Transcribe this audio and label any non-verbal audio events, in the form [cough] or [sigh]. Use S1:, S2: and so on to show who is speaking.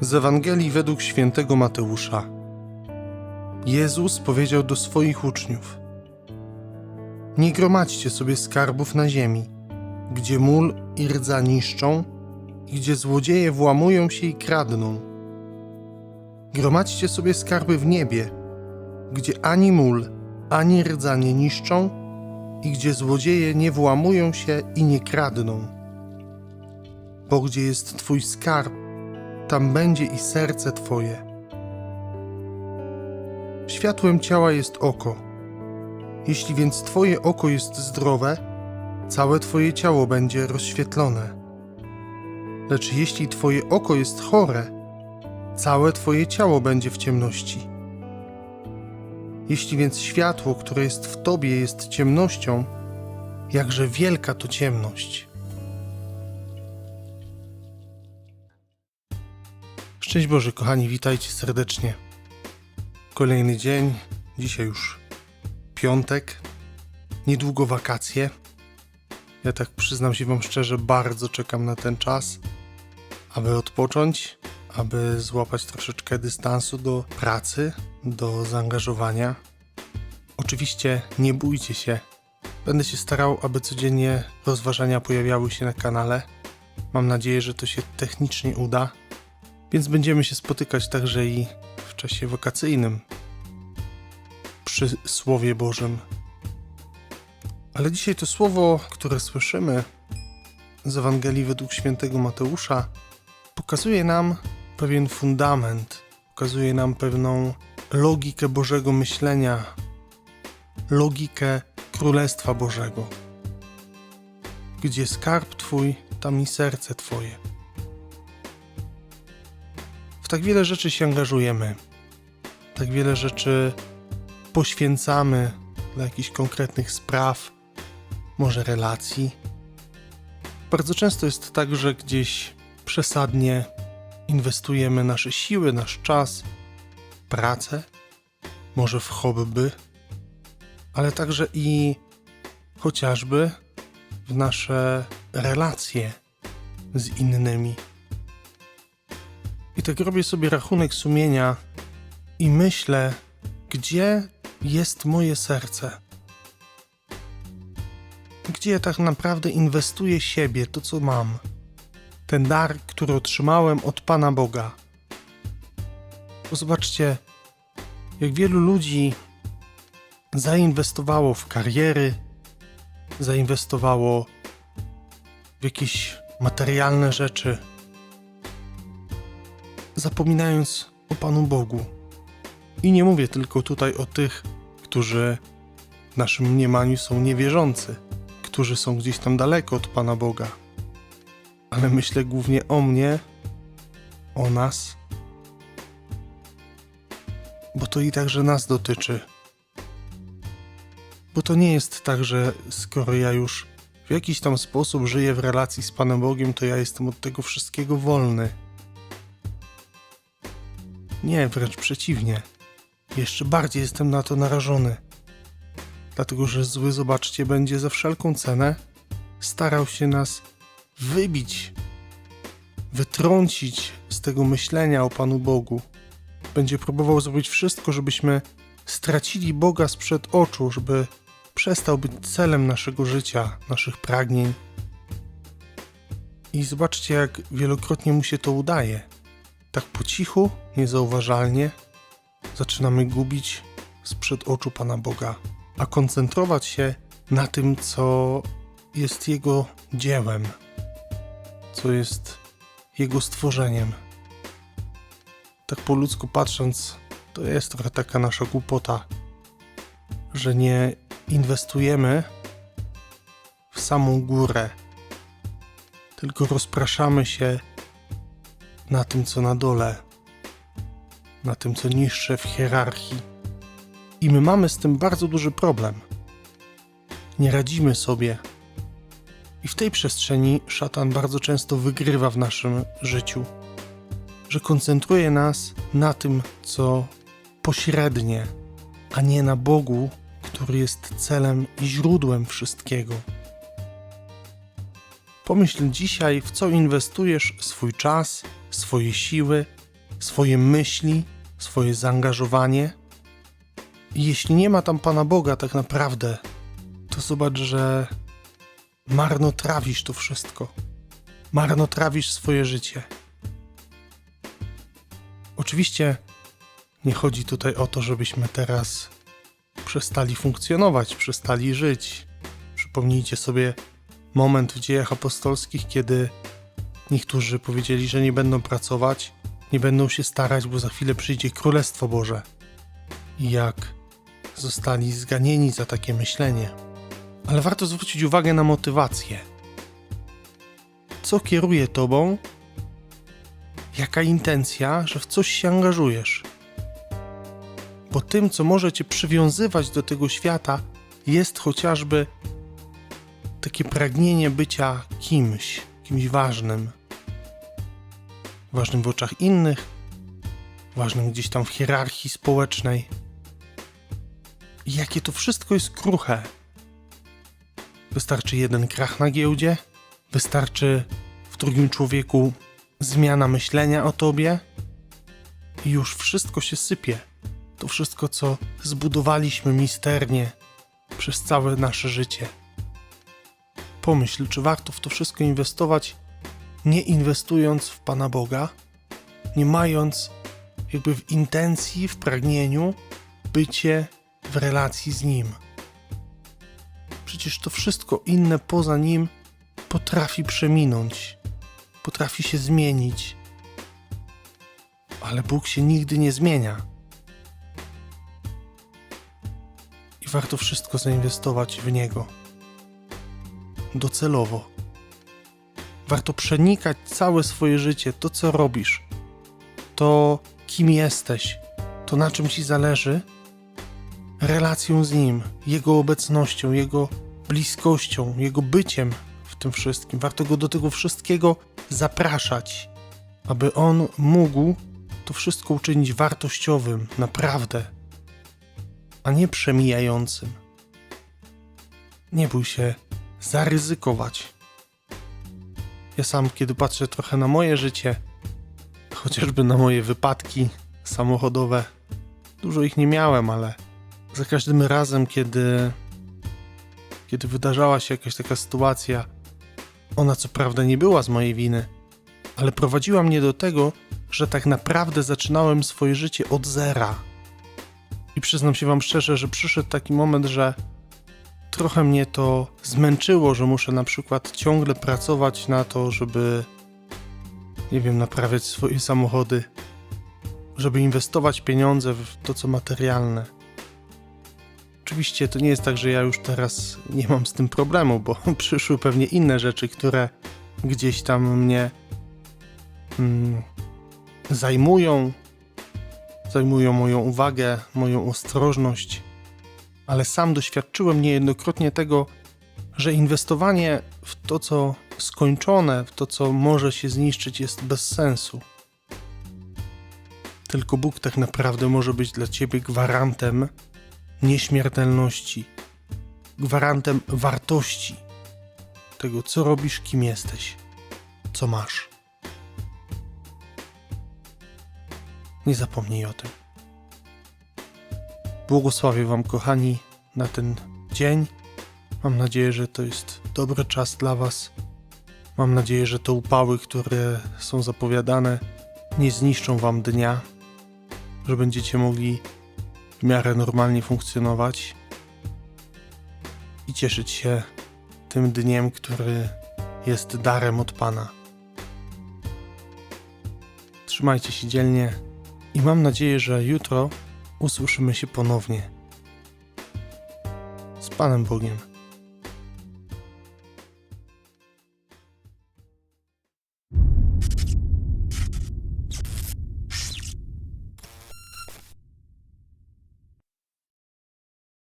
S1: Z Ewangelii według świętego Mateusza. Jezus powiedział do swoich uczniów: Nie gromadźcie sobie skarbów na ziemi, gdzie mól i rdza niszczą i gdzie złodzieje włamują się i kradną. Gromadźcie sobie skarby w niebie, gdzie ani mól, ani rdza nie niszczą i gdzie złodzieje nie włamują się i nie kradną. Bo gdzie jest Twój skarb, tam będzie i serce Twoje. Światłem ciała jest oko. Jeśli więc Twoje oko jest zdrowe, całe Twoje ciało będzie rozświetlone. Lecz jeśli Twoje oko jest chore, całe Twoje ciało będzie w ciemności. Jeśli więc światło, które jest w Tobie, jest ciemnością, jakże wielka to ciemność. Szczęść Boże, kochani, witajcie serdecznie. Kolejny dzień, dzisiaj już piątek, niedługo wakacje. Ja tak przyznam się Wam szczerze, bardzo czekam na ten czas, aby odpocząć, aby złapać troszeczkę dystansu do pracy, do zaangażowania. Oczywiście nie bójcie się. Będę się starał, aby codziennie rozważania pojawiały się na kanale. Mam nadzieję, że to się technicznie uda, więc będziemy się spotykać także i w czasie wakacyjnym przy Słowie Bożym. Ale dzisiaj to słowo, które słyszymy z Ewangelii według świętego Mateusza, pokazuje nam pewien fundament, pokazuje nam pewną logikę Bożego myślenia, logikę Królestwa Bożego. Gdzie skarb Twój, tam i serce Twoje. Tak wiele rzeczy się angażujemy, tak wiele rzeczy poświęcamy dla jakichś konkretnych spraw, może relacji. Bardzo często jest tak, że gdzieś przesadnie inwestujemy nasze siły, nasz czas, pracę, może w hobby, ale także i chociażby w nasze relacje z innymi. I tak robię sobie rachunek sumienia i myślę, gdzie jest moje serce? Gdzie ja tak naprawdę inwestuję siebie, to co mam? Ten dar, który otrzymałem od Pana Boga. Bo zobaczcie, jak wielu ludzi zainwestowało w kariery, zainwestowało w jakieś materialne rzeczy, zapominając o Panu Bogu. I nie mówię tylko tutaj o tych, którzy w naszym mniemaniu są niewierzący, którzy są gdzieś tam daleko od Pana Boga. Ale myślę głównie o mnie, o nas, bo to i także nas dotyczy. Bo to nie jest tak, że skoro ja już w jakiś tam sposób żyję w relacji z Panem Bogiem, to ja jestem od tego wszystkiego wolny. Nie, wręcz przeciwnie. Jeszcze bardziej jestem na to narażony. Dlatego, że zły, zobaczcie, będzie za wszelką cenę starał się nas wybić, wytrącić z tego myślenia o Panu Bogu. Będzie próbował zrobić wszystko, żebyśmy stracili Boga sprzed oczu, żeby przestał być celem naszego życia, naszych pragnień. I zobaczcie, jak wielokrotnie mu się to udaje. Tak po cichu, niezauważalnie, zaczynamy gubić sprzed oczu Pana Boga, a koncentrować się na tym, co jest Jego dziełem, co jest Jego stworzeniem. Tak po ludzku patrząc, to jest trochę taka nasza głupota, że nie inwestujemy w samą górę, tylko rozpraszamy się na tym, co na dole na tym, co niższe w hierarchii. I my mamy z tym bardzo duży problem. Nie radzimy sobie. I w tej przestrzeni szatan bardzo często wygrywa w naszym życiu, że koncentruje nas na tym, co pośrednie, a nie na Bogu, który jest celem i źródłem wszystkiego. Pomyśl dzisiaj, w co inwestujesz swój czas, swoje siły, swoje myśli, swoje zaangażowanie. Jeśli nie ma tam Pana Boga, tak naprawdę, to zobacz, że marnotrawisz to wszystko. Marnotrawisz swoje życie. Oczywiście nie chodzi tutaj o to, żebyśmy teraz przestali funkcjonować, przestali żyć. Przypomnijcie sobie moment w dziejach apostolskich, kiedy niektórzy powiedzieli, że nie będą pracować, nie będą się starać, bo za chwilę przyjdzie Królestwo Boże. I jak zostali zganieni za takie myślenie. Ale warto zwrócić uwagę na motywację. Co kieruje tobą? Jaka intencja, że w coś się angażujesz? Bo tym, co może cię przywiązywać do tego świata, jest chociażby takie pragnienie bycia kimś, kimś ważnym. Ważnym w oczach innych, ważnym gdzieś tam w hierarchii społecznej. I jakie to wszystko jest kruche. Wystarczy jeden krach na giełdzie, wystarczy w drugim człowieku zmiana myślenia o tobie i już wszystko się sypie. To wszystko, co zbudowaliśmy misternie przez całe nasze życie. Pomyśl, czy warto w to wszystko inwestować, nie inwestując w Pana Boga, nie mając jakby w intencji, w pragnieniu bycie w relacji z Nim. Przecież to wszystko inne poza Nim potrafi przeminąć, potrafi się zmienić. Ale Bóg się nigdy nie zmienia. I warto wszystko zainwestować w Niego. Docelowo. Warto przenikać całe swoje życie, to co robisz, to kim jesteś, to na czym ci zależy, relacją z Nim, Jego obecnością, Jego bliskością, Jego byciem w tym wszystkim. Warto Go do tego wszystkiego zapraszać, aby On mógł to wszystko uczynić wartościowym, naprawdę, a nie przemijającym. Nie bój się zaryzykować. Ja sam, kiedy patrzę trochę na moje życie, chociażby na moje wypadki samochodowe, dużo ich nie miałem, ale za każdym razem, kiedy, kiedy wydarzała się jakaś taka sytuacja, ona co prawda nie była z mojej winy, ale prowadziła mnie do tego, że tak naprawdę zaczynałem swoje życie od zera. I przyznam się Wam szczerze, że przyszedł taki moment, że trochę mnie to zmęczyło, że muszę na przykład ciągle pracować na to, żeby, nie wiem, naprawiać swoje samochody, żeby inwestować pieniądze w to, co materialne. Oczywiście to nie jest tak, że ja już teraz nie mam z tym problemu, bo [laughs] przyszły pewnie inne rzeczy, które gdzieś tam mnie mm, zajmują, zajmują moją uwagę, moją ostrożność, ale sam doświadczyłem niejednokrotnie tego, że inwestowanie w to, co skończone, w to, co może się zniszczyć, jest bez sensu. Tylko Bóg tak naprawdę może być dla ciebie gwarantem nieśmiertelności, gwarantem wartości tego, co robisz, kim jesteś, co masz. Nie zapomnij o tym. Błogosławię Wam, kochani, na ten dzień. Mam nadzieję, że to jest dobry czas dla Was. Mam nadzieję, że te upały, które są zapowiadane, nie zniszczą Wam dnia, że będziecie mogli w miarę normalnie funkcjonować i cieszyć się tym dniem, który jest darem od Pana. Trzymajcie się dzielnie i mam nadzieję, że jutro usłyszymy się ponownie. Z Panem Bogiem.